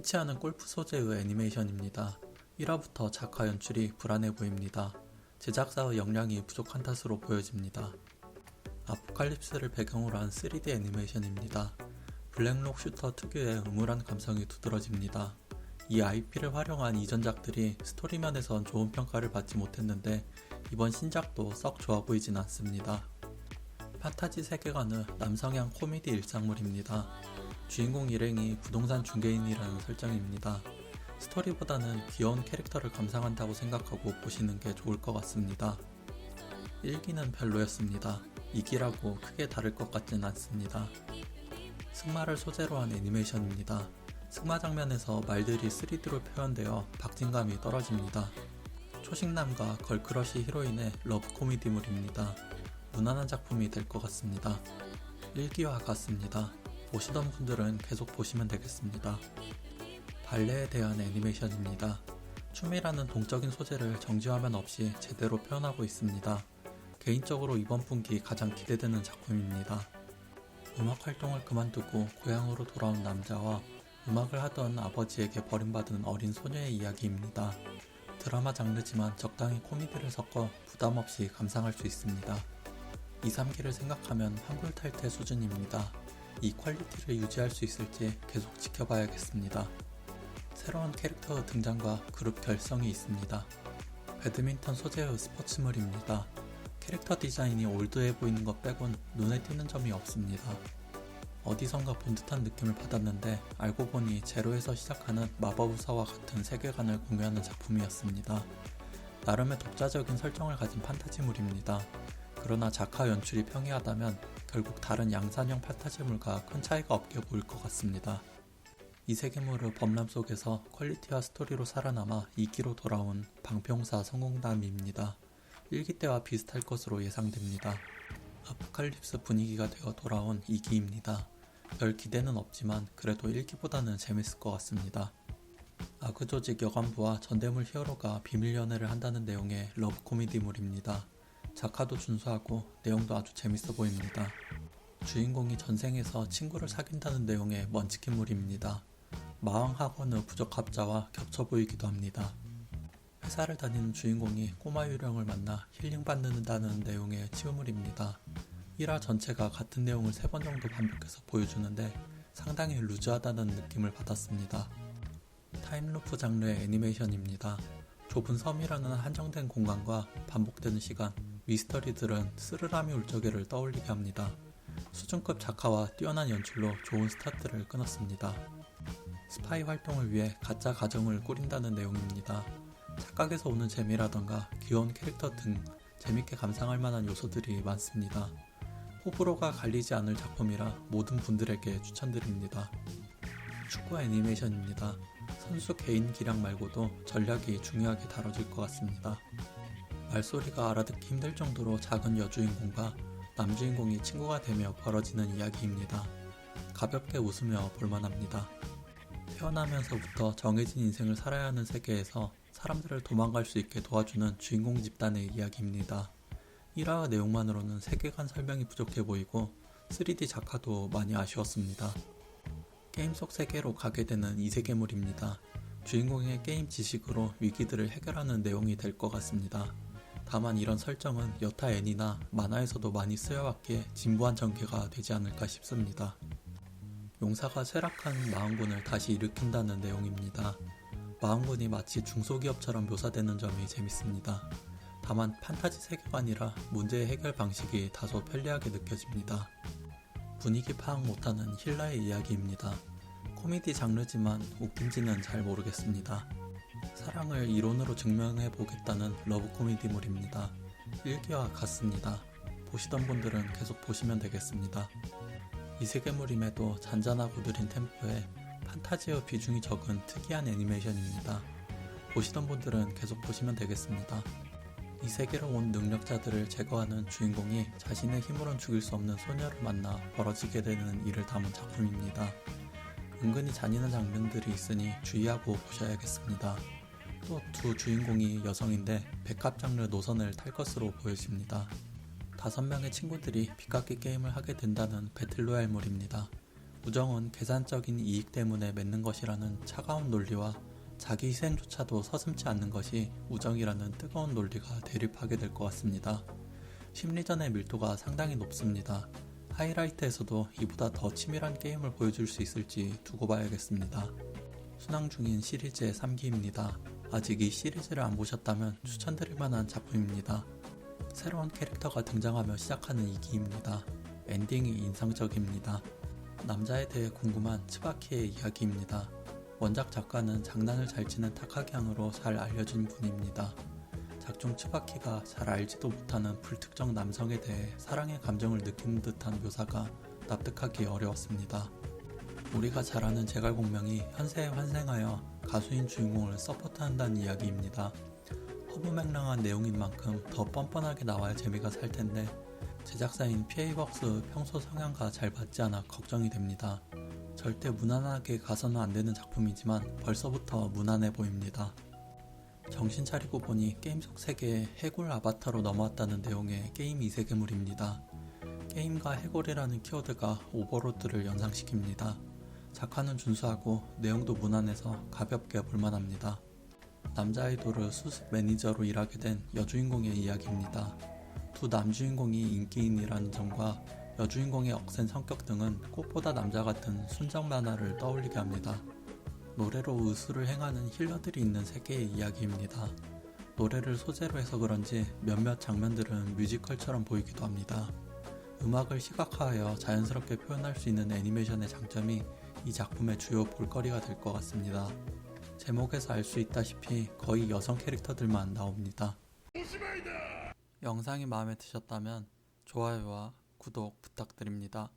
흔치 않은 골프 소재의 애니메이션입니다. 1화부터 작화 연출이 불안해 보입니다. 제작사의 역량이 부족한 탓으로 보여집니다. 아포칼립스를 배경으로 한 3D 애니메이션입니다. 블랙록 슈터 특유의 음울한 감성이 두드러집니다. 이 IP를 활용한 이전작들이 스토리면에선 좋은 평가를 받지 못했는데 이번 신작도 썩 좋아 보이진 않습니다. 판타지 세계관의 남성향 코미디 일상물입니다. 주인공 일행이 부동산 중개인이라는 설정입니다. 스토리보다는 귀여운 캐릭터를 감상한다고 생각하고 보시는 게 좋을 것 같습니다. 1기는 별로였습니다. 2기라고 크게 다를 것 같진 않습니다. 승마를 소재로 한 애니메이션입니다. 승마 장면에서 말들이 3D로 표현되어 박진감이 떨어집니다. 초식남과 걸크러쉬 히로인의 러브 코미디물입니다. 무난한 작품이 될 것 같습니다. 1기와 같습니다. 보시던 분들은 계속 보시면 되겠습니다. 발레에 대한 애니메이션입니다. 춤이라는 동적인 소재를 정지화면 없이 제대로 표현하고 있습니다. 개인적으로 이번 분기 가장 기대되는 작품입니다. 음악 활동을 그만두고 고향으로 돌아온 남자와 음악을 하던 아버지에게 버림받은 어린 소녀의 이야기입니다. 드라마 장르지만 적당히 코미디를 섞어 부담 없이 감상할 수 있습니다. 2, 3기를 생각하면 환불 탈퇴 수준입니다. 이 퀄리티를 유지할 수 있을지 계속 지켜봐야겠습니다. 새로운 캐릭터 등장과 그룹 결성이 있습니다. 배드민턴 소재의 스포츠물입니다. 캐릭터 디자인이 올드해 보이는 것 빼곤 눈에 띄는 점이 없습니다. 어디선가 본 듯한 느낌을 받았는데 알고 보니 제로에서 시작하는 마법사와 같은 세계관을 공유하는 작품이었습니다. 나름의 독자적인 설정을 가진 판타지물입니다. 그러나 작화 연출이 평이하다면 결국 다른 양산형 판타지물과 큰 차이가 없게 보일 것 같습니다. 이 세계물의 범람 속에서 퀄리티와 스토리로 살아남아 2기로 돌아온 방평사 성공담입니다. 1기 때와 비슷할 것으로 예상됩니다. 아포칼립스 분위기가 되어 돌아온 2기입니다. 별 기대는 없지만 그래도 1기보다는 재밌을 것 같습니다. 아그 조직 여관부와 전대물 히어로가 비밀 연애를 한다는 내용의 러브 코미디물입니다. 작화도 준수하고 내용도 아주 재밌어 보입니다. 주인공이 전생에서 친구를 사귄다는 내용의 먼치킨물입니다. 마왕학원의 부적합자와 겹쳐 보이기도 합니다. 회사를 다니는 주인공이 꼬마 유령을 만나 힐링받는다는 내용의 치유물입니다. 1화 전체가 같은 내용을 3번 정도 반복해서 보여주는데 상당히 루즈하다는 느낌을 받았습니다. 타임루프 장르의 애니메이션입니다. 좁은 섬이라는 한정된 공간과 반복되는 시간, 미스터리들은 스르라미 울적이를 떠올리게 합니다. 수준급 작화와 뛰어난 연출로 좋은 스타트를 끊었습니다. 스파이 활동을 위해 가짜 가정을 꾸린다는 내용입니다. 착각에서 오는 재미라던가 귀여운 캐릭터 등 재밌게 감상할 만한 요소들이 많습니다. 호불호가 갈리지 않을 작품이라 모든 분들에게 추천드립니다. 축구 애니메이션입니다. 선수 개인 기량 말고도 전략이 중요하게 다뤄질 것 같습니다. 말소리가 알아듣기 힘들 정도로 작은 여주인공과 남주인공이 친구가 되며 벌어지는 이야기입니다. 가볍게 웃으며 볼만합니다. 태어나면서부터 정해진 인생을 살아야 하는 세계에서 사람들을 도망갈 수 있게 도와주는 주인공 집단의 이야기입니다. 1화 내용만으로는 세계관 설명이 부족해 보이고 3D 작화도 많이 아쉬웠습니다. 게임 속 세계로 가게 되는 이 세계물입니다. 주인공의 게임 지식으로 위기들을 해결하는 내용이 될 것 같습니다. 다만 이런 설정은 여타 애니나 만화에서도 많이 쓰여왔기에 진부한 전개가 되지 않을까 싶습니다. 용사가 쇠락한 마왕군을 다시 일으킨다는 내용입니다. 마왕군이 마치 중소기업처럼 묘사되는 점이 재밌습니다. 다만 판타지 세계관이라 문제의 해결 방식이 다소 편리하게 느껴집니다. 분위기 파악 못하는 힐라의 이야기입니다. 코미디 장르지만 웃긴지는 잘 모르겠습니다. 사랑을 이론으로 증명해 보겠다는 러브 코미디물입니다. 1기와 같습니다. 보시던 분들은 계속 보시면 되겠습니다. 이 세계물임에도 잔잔하고 느린 템포에 판타지의 비중이 적은 특이한 애니메이션입니다. 보시던 분들은 계속 보시면 되겠습니다. 이 세계로 온 능력자들을 제거하는 주인공이 자신의 힘으론 죽일 수 없는 소녀를 만나 벌어지게 되는 일을 담은 작품입니다. 은근히 잔인한 장면들이 있으니 주의하고 보셔야겠습니다. 또 두 주인공이 여성인데 백합 장르 노선을 탈 것으로 보여집니다. 다섯 명의 친구들이 빗깎기 게임을 하게 된다는 배틀로얄물입니다. 우정은 계산적인 이익 때문에 맺는 것이라는 차가운 논리와 자기 희생조차도 서슴지 않는 것이 우정이라는 뜨거운 논리가 대립하게 될 것 같습니다. 심리전의 밀도가 상당히 높습니다. 하이라이트에서도 이보다 더 치밀한 게임을 보여줄 수 있을지 두고 봐야겠습니다. 순항 중인 시리즈의 3기입니다. 아직 이 시리즈를 안 보셨다면 추천드릴 만한 작품입니다. 새로운 캐릭터가 등장하며 시작하는 2기입니다. 엔딩이 인상적입니다. 남자에 대해 궁금한 츠바키의 이야기입니다. 원작 작가는 장난을 잘 치는 타카기양으로 잘 알려진 분입니다. 작중 츠바키가 잘 알지도 못하는 불특정 남성에 대해 사랑의 감정을 느끼는 듯한 묘사가 납득하기 어려웠습니다. 우리가 잘 아는 제갈공명이 현세에 환생하여 가수인 주인공을 서포트한다는 이야기입니다. 허무맹랑한 내용인 만큼 더 뻔뻔하게 나와야 재미가 살 텐데 제작사인 PA벅스 평소 성향과 잘 맞지 않아 걱정이 됩니다. 절대 무난하게 가서는 안 되는 작품이지만 벌써부터 무난해 보입니다. 정신 차리고 보니 게임 속 세계에 해골 아바타로 넘어왔다는 내용의 게임 이세계물입니다. 게임과 해골이라는 키워드가 오버로드를 연상시킵니다. 작화는 준수하고 내용도 무난해서 가볍게 볼만합니다. 남자 아이돌을 수습 매니저로 일하게 된 여주인공의 이야기입니다. 두 남주인공이 인기인이라는 점과 여주인공의 억센 성격 등은 꽃보다 남자 같은 순정 만화를 떠올리게 합니다. 노래로 의술을 행하는 힐러들이 있는 세계의 이야기입니다. 노래를 소재로 해서 그런지 몇몇 장면들은 뮤지컬처럼 보이기도 합니다. 음악을 시각화하여 자연스럽게 표현할 수 있는 애니메이션의 장점이 이 작품의 주요 볼거리가 될 것 같습니다. 제목에서 알 수 있다시피 거의 여성 캐릭터들만 나옵니다. 영상이 마음에 드셨다면 좋아요와 구독 부탁드립니다.